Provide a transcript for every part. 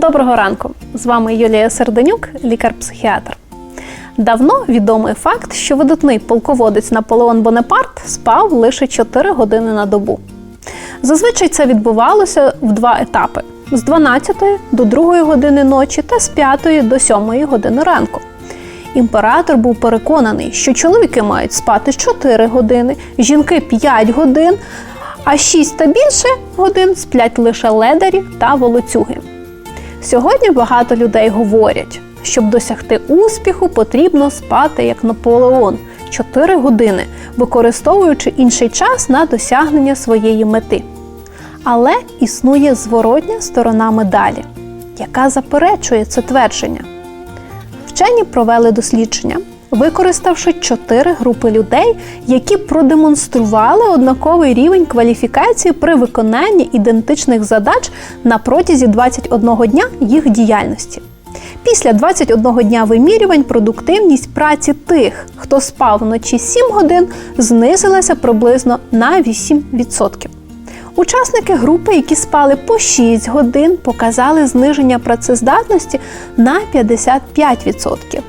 Доброго ранку! З вами Юлія Серденюк, лікар-психіатр. Давно відомий факт, що видатний полководець Наполеон Бонапарт спав лише 4 години на добу. Зазвичай це відбувалося в два етапи: з 12 до 2 години ночі та з 5 до 7 години ранку. Імператор був переконаний, що чоловіки мають спати 4 години, жінки 5 годин, а 6 та більше годин сплять лише ледарі та волоцюги. Сьогодні багато людей говорять, щоб досягти успіху, потрібно спати як Наполеон 4 години, використовуючи інший час на досягнення своєї мети. Але існує зворотня сторона медалі, яка заперечує це твердження. Вчені провели дослідження, використавши чотири групи людей, які продемонстрували однаковий рівень кваліфікації при виконанні ідентичних задач на протязі 21 дня їх діяльності. Після 21 дня вимірювань продуктивність праці тих, хто спав вночі 7 годин, знизилася приблизно на 8%. Учасники групи, які спали по 6 годин, показали зниження працездатності на 55%.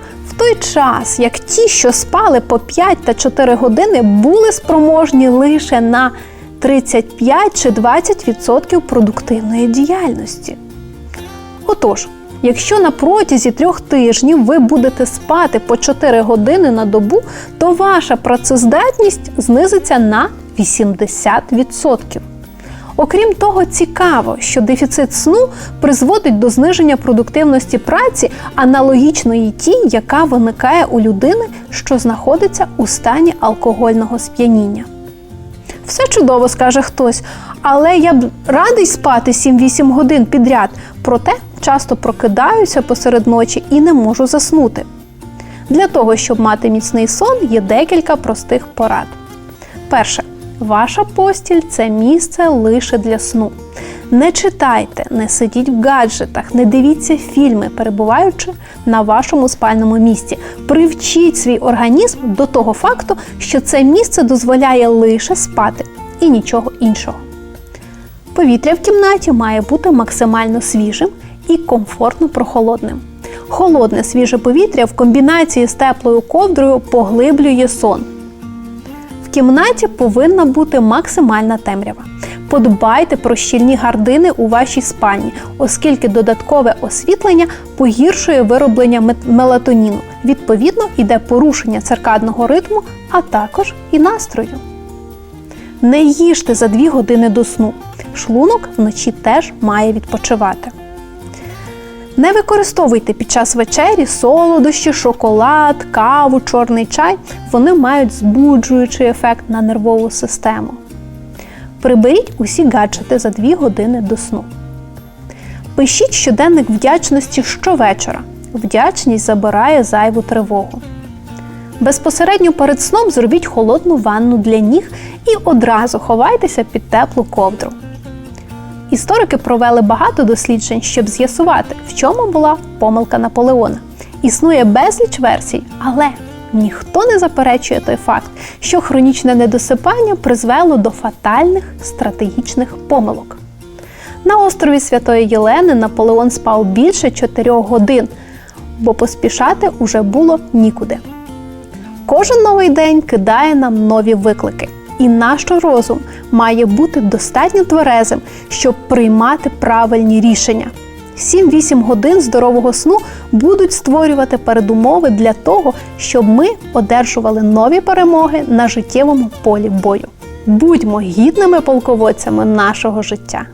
Той час, як ті, що спали по 5 та 4 години, були спроможні лише на 35 чи 20% продуктивної діяльності. Отож, якщо на протязі трьох тижнів ви будете спати по 4 години на добу, то ваша працездатність знизиться на 80%. Окрім того, цікаво, що дефіцит сну призводить до зниження продуктивності праці, аналогічної тій, яка виникає у людини, що знаходиться у стані алкогольного сп'яніння. Все чудово, скаже хтось, але я б радий спати 7-8 годин підряд, проте часто прокидаюся посеред ночі і не можу заснути. Для того, щоб мати міцний сон, є декілька простих порад. Перше. Ваша постіль це місце лише для сну. Не читайте, не сидіть в гаджетах, не дивіться фільми, перебуваючи на вашому спальному місці. Привчіть свій організм до того факту, що це місце дозволяє лише спати і нічого іншого. Повітря в кімнаті має бути максимально свіжим і комфортно прохолодним. Холодне свіже повітря в комбінації з теплою ковдрою поглиблює сон. В кімнаті повинна бути максимальна темрява. Подбайте про щільні гардини у вашій спальні, оскільки додаткове освітлення погіршує вироблення мелатоніну. Відповідно, йде порушення циркадного ритму, а також і настрою. Не їжте за 2 години до сну. Шлунок вночі теж має відпочивати. Не використовуйте під час вечері солодощі, шоколад, каву, чорний чай. Вони мають збуджуючий ефект на нервову систему. Приберіть усі гаджети за 2 години до сну. Пишіть щоденник вдячності щовечора. Вдячність забирає зайву тривогу. Безпосередньо перед сном зробіть холодну ванну для ніг і одразу ховайтеся під теплу ковдру. Історики провели багато досліджень, щоб з'ясувати, в чому була помилка Наполеона. Існує безліч версій, але ніхто не заперечує той факт, що хронічне недосипання призвело до фатальних стратегічних помилок. На острові Святої Єлени Наполеон спав більше 4 годин, бо поспішати уже було нікуди. Кожен новий день кидає нам нові виклики, і наш розум має бути достатньо тверезим, щоб приймати правильні рішення. 7-8 годин здорового сну будуть створювати передумови для того, щоб ми одержували нові перемоги на життєвому полі бою. Будьмо гідними полководцями нашого життя.